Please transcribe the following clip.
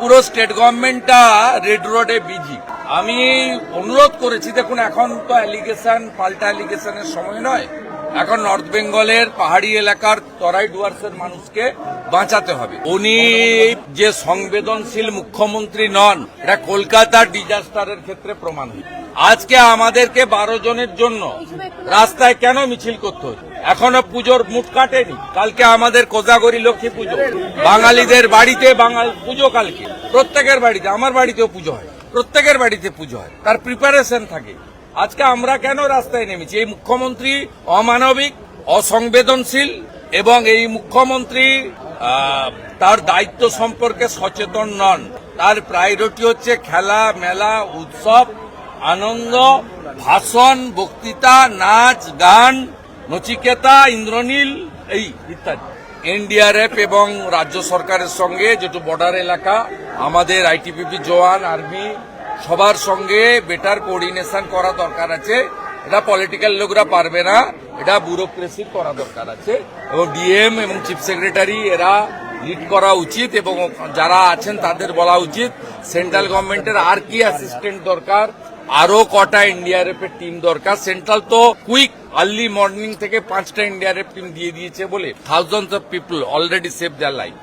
পুরো স্টেট গভর্নমেন্টটা রেড রোডে বিজি আমি অনুরোধ করেছি, দেখুন, এখন তো অ্যালিগেশন পাল্টা অ্যালিগেশনের সময় নয়। এখন নর্থ বেঙ্গলের পাহাড়ি এলাকার তরাই ডুয়ার্সের মানুষকে বাঁচাতে হবে। উনি যে সংবেদনশীল মুখ্যমন্ত্রী নন, এটা কলকাতার ডিজাস্টারের ক্ষেত্রে প্রমাণ। আজকে আমাদেরকে বারো জনের জন্য রাস্তায় কেন মিছিল করতে হচ্ছে এখনও পুজোর মুঠ কাটেনি। কালকে আমাদের কোজাগরি লক্ষ্মী পুজো। বাঙালিদের বাড়িতে বাঙাল পুজো কালকে। প্রত্যেকের বাড়িতে, আমার বাড়িতেও পুজো হয়। প্রত্যেকের বাড়িতে পুজো হয়। তার প্রিপারেশন থাকে। আজকে আমরা কেন রাস্তায় নেমেছি? এই মুখ্যমন্ত্রী অমানবিক, অসংবেদনশীল এবং এই মুখ্যমন্ত্রী তার দায়িত্ব সম্পর্কে সচেতন নন। তার প্রায়োরিটি হচ্ছে খেলা, মেলা, উৎসব, আনন্দ, ভাষণ, বক্তৃতা, নাচ, গান, নচিকেতা, ইন্দ্রনীল, এই ইত্যাদি। এনডিআরএফ এবং রাজ্য সরকারের সঙ্গে যেটু বর্ডার এলাকা, আমাদের আইটিপিপি জওয়ান আর্মি সবার সঙ্গে বেটার কোঅর্ডিনেশন করা দরকার আছে। এটা পলিটিক্যাল লোকরা পারবে না, এটা ব্যুরোক্রেসির করা দরকার আছে। এবং ডিএম এবং চিফ সেক্রেটারি এরা লিড করা উচিত এবং যারা আছেন তাদের বলা উচিত সেন্ট্রাল গভর্নমেন্টের আর কি অ্যাসিস্ট্যান্ট দরকার? আরও কটা এনডিআরএফ এর টিম দরকার। সেন্ট্রাল তো কুইক আর্লি মর্নিং থেকে পাঁচটা এনডিআরএফ টিম দিয়ে দিয়েছে বলে thousands of people already save their life